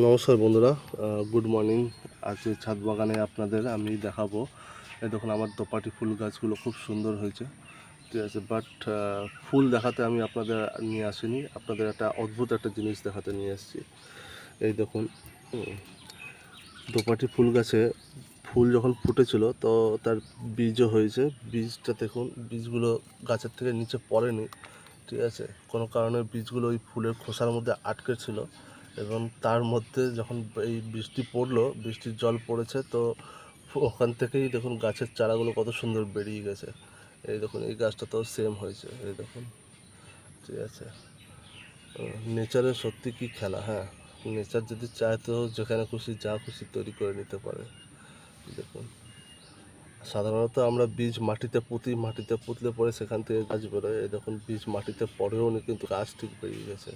নমস্কার বন্ধুরা good morning আজকে ছাদ বাগানে আপনাদের আমি দেখাবো। এই দেখুন, আমার দোপাটি ফুল গাছগুলো খুব সুন্দর হয়েছে। ঠিক আছে বাট ফুল দেখাতে আমি আপনাদের নিয়ে আসিনি। আপনাদের একটা অদ্ভুত একটা জিনিস দেখাতে নিয়ে এসেছি এই দেখুন দোপাটি ফুল গাছে ফুল যখন ফুটেছিল, তো তার বীজও হয়েছে। বীজটা দেখুন, বীজগুলো গাছের থেকে নিচে পড়েনি। ঠিক আছে, কোনো কারণে বীজগুলো ওই ফুলের খোসার মধ্যে আটকে ছিল। এবং তার মধ্যে যখন এই বৃষ্টি পড়ল, বৃষ্টির জল পড়েছে, তো ওখান থেকেই দেখুন গাছের চারাগুলো কত সুন্দর বেরিয়ে গেছে। এই দেখুন, এই গাছটা তো সেম হয়েছে, এই দেখুন। ঠিক আছে। নেচারের সত্যি কি খেলা হ্যাঁ। নেচার যদি চায় তো যেখানে খুশি, যা খুশি তৈরি করে নিতে পারে। দেখুন। সাধারণত আমরা বীজ মাটিতে পুঁতি, মাটিতে পুঁতলে পরে সেখান থেকে গাছ বেরোয়। এই দেখুন, বীজ মাটিতে পড়েও কিন্তু গাছ ঠিক বেরিয়ে গেছে।